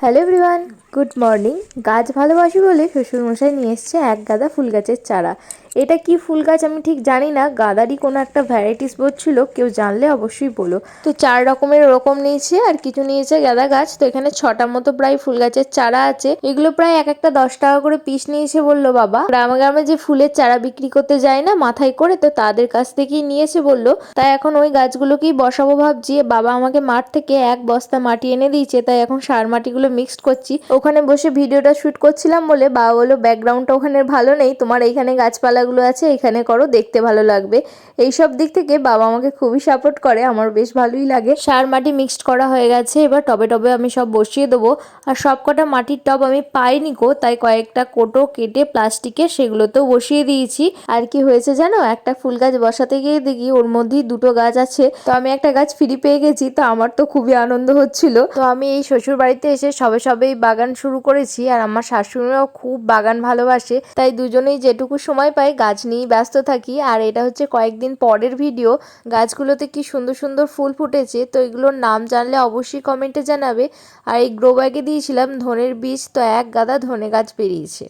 Hello everyone good morning গাছ ভালোবাসি বলে শ্বশুরমশাই নিয়ে এসছে এক গাদা ফুল গাছের চারা। এটা কি ফুল গাছ আমি ঠিক জানি না। গাদারই কোনো একটা ভ্যারাইটিস বলছিল কেউ জানলে অবশ্যই বলো। তো চার রকমের ওরকম নিয়েছে আর কিছু নিয়েছে গাঁদা গাছ। তো এখানে ছটা মতো প্রায় ফুল গাছের চারা আছে। এগুলো প্রায় এক একটা দশ টাকা করে পিস নিয়েছে বলল বাবা। গ্রামে গ্রামে যে ফুলের চারা বিক্রি করতে যায় না মাথায় করে, তো তাদের কাছ থেকেই নিয়েছে বলল। তাই এখন ওই গাছগুলোকেই বসাবো ভাবছি। বাবা আমাকে মাঠ থেকে এক বস্তা মাটি এনে দিয়েছে, তাই এখন সার মাটিগুলো মিক্সড করছি। ওখানে বসে ভিডিওটা শুট করছিলাম বলে বাবা বলো ব্যাকগ্রাউন্ডটা ওখানে ভালো নেই, তোমার এইখানে গাছপালাগুলো আছে এখানে করো, দেখতে ভালো লাগবে। এইসব দিক থেকে বাবা আমাকে খুবই সাপোর্ট করে, আমার বেশ ভালোই লাগে। সার মাটি মিক্সড করা হয়ে গেছে, এবার টবে টবে আমি সব বসিয়ে দেবো। আর সব কটা মাটির টব আমি পাইনি কো তাই কয়েকটা কোটো কেটে প্লাস্টিকের সেগুলোতেও বসিয়ে দিয়েছি। আর কি হয়েছে জানো, একটা ফুল গাছ বসাতে গিয়ে দেখি ওর মধ্যেই দুটো গাছ আছে। তো আমি একটা গাছ ফ্রি পেয়ে গেছি, তো আমার তো খুবই আনন্দ হচ্ছিল। তো আমি এই শ্বশুর বাড়িতে এসে সবে সবেই বাগান শুরু করেছি আর আমার শাশুড়িরাও খুব বাগান ভালোবাসে। তাই দুজনেই যেটুকু সময় পাই গাছ নিয়েই ব্যস্ত থাকি। আর এটা হচ্ছে কয়েকদিন পরের ভিডিও গাছগুলোতে কি সুন্দর সুন্দর ফুল ফুটেছে। তো এগুলোর নাম জানলে অবশ্যই কমেন্টে জানাবে। আর এই গ্রো ব্যাগে দিয়েছিলাম ধনের বীজ। তো এক গাদা ধনে গাছ বেরিয়েছে।